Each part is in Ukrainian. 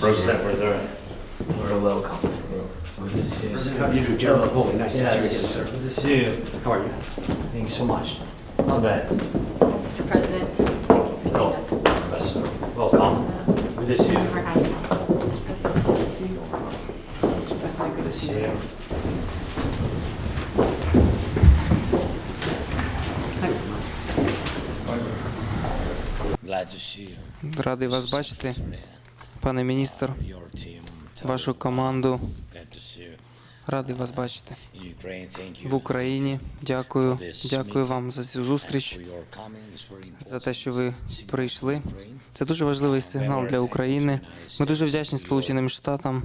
President, we're We're welcome. Good to see you. President, how do you do? General Foley, nice to see you again, sir. Good to see you. How are you? Thank you so much. Not bad. Mr. President, thank you for Oh, seeing us. Ambassador, welcome. Good to see you. We're happy. Mr. President, good to see you. Mr. President, Good to see you. Glad to see you. Радий вас бачити, Пане міністр, вашу команду. Радий вас бачити в Україні. Дякую, дякую вам за цю зустріч, за те, що ви прийшли. Це дуже важливий сигнал для України. Ми дуже вдячні Сполученим Штатам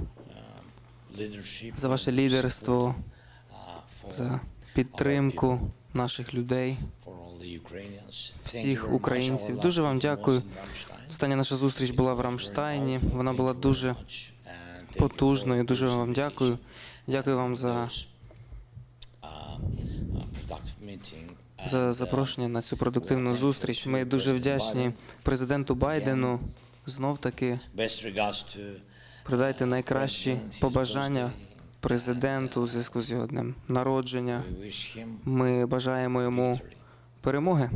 за ваше лідерство, за підтримку наших людей, всіх українців. Дуже вам дякую. Остання наша зустріч була в Рамштайні. Вона була дуже потужною. Дуже вам дякую. Дякую вам за, за запрошення на цю продуктивну зустріч. Ми дуже вдячні президенту Байдену. Знов таки передайте найкращі побажання президенту у зв'язку з його днем народження. Ми бажаємо йому перемоги,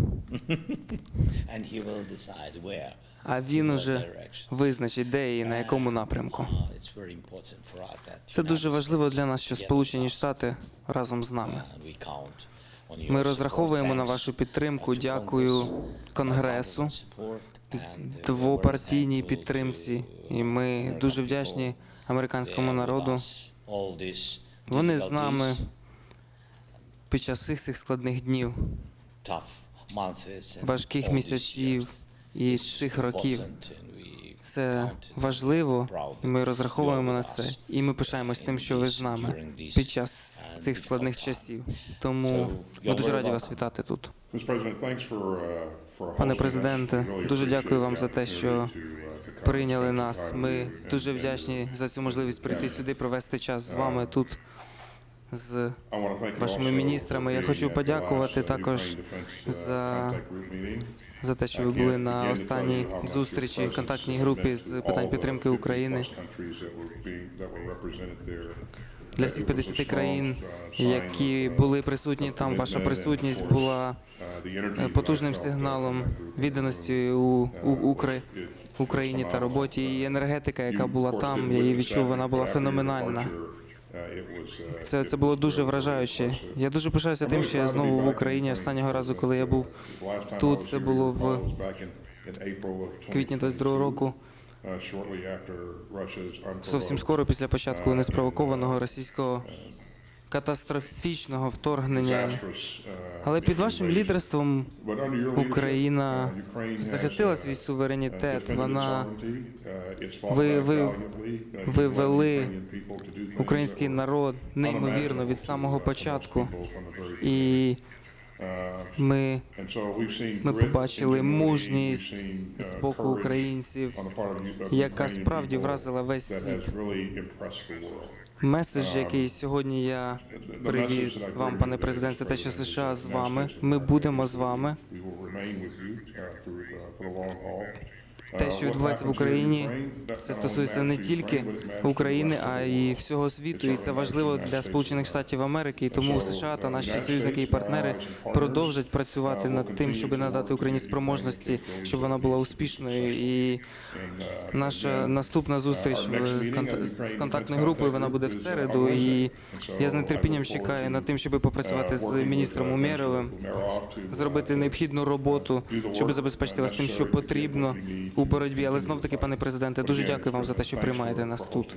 а він уже визначить, де і на якому напрямку. Це дуже важливо для нас, що Сполучені Штати разом з нами. Ми розраховуємо на вашу підтримку. Дякую Конгресу, двопартійній підтримці, і ми дуже вдячні американському народу. Вони з нами під час всіх цих складних днів, важких місяців і цих років. Це важливо, і ми розраховуємо на це. І ми пишаємось тим, що ви з нами під час цих складних часів. Тому ми дуже раді вас вітати тут. Пане президенте, дуже дякую вам за те, що Прийняли нас. Ми дуже вдячні за цю можливість прийти сюди, провести час з вами тут з вашими міністрами. Я хочу подякувати також за за те, що ви були на останній зустрічі в контактній групі з питань підтримки України для всіх 50 країн, які були присутні там. Ваша присутність була е, потужним сигналом відданості у, у Укра... Україні та роботі. І енергетика, яка була там, я її відчув, вона була феноменальна. Це, це було дуже вражаюче. Я дуже пишаюся тим, що я знову в Україні. Останнього разу, коли я був тут, це було в квітні 22 року. Зовсім скоро після початку неспровокованого російського катастрофічного вторгнення. Але під вашим лідерством Україна захистила свій суверенітет. Вона ви, ви, ви вели український народ неймовірно від самого початку. І ми, ми побачили мужність з боку українців, яка справді вразила весь світ. Меседж, який сьогодні я привіз вам, пане президент, це те, що США з вами. Ми будемо з вами. Те, що відбувається в Україні, це стосується не тільки України, а й всього світу. І це важливо для Сполучених Штатів Америки. І тому США та наші союзники і партнери продовжать працювати над тим, щоб надати Україні спроможності, щоб вона була успішною. І наша наступна зустріч з контактною групою вона буде в середу. І я з нетерпінням чекаю над тим, щоб попрацювати з міністром Умєровим, зробити необхідну роботу, щоб забезпечити вас тим, що потрібно у боротьбі. Але знов таки, пане президенте, дуже дякую вам за те, що приймаєте нас тут.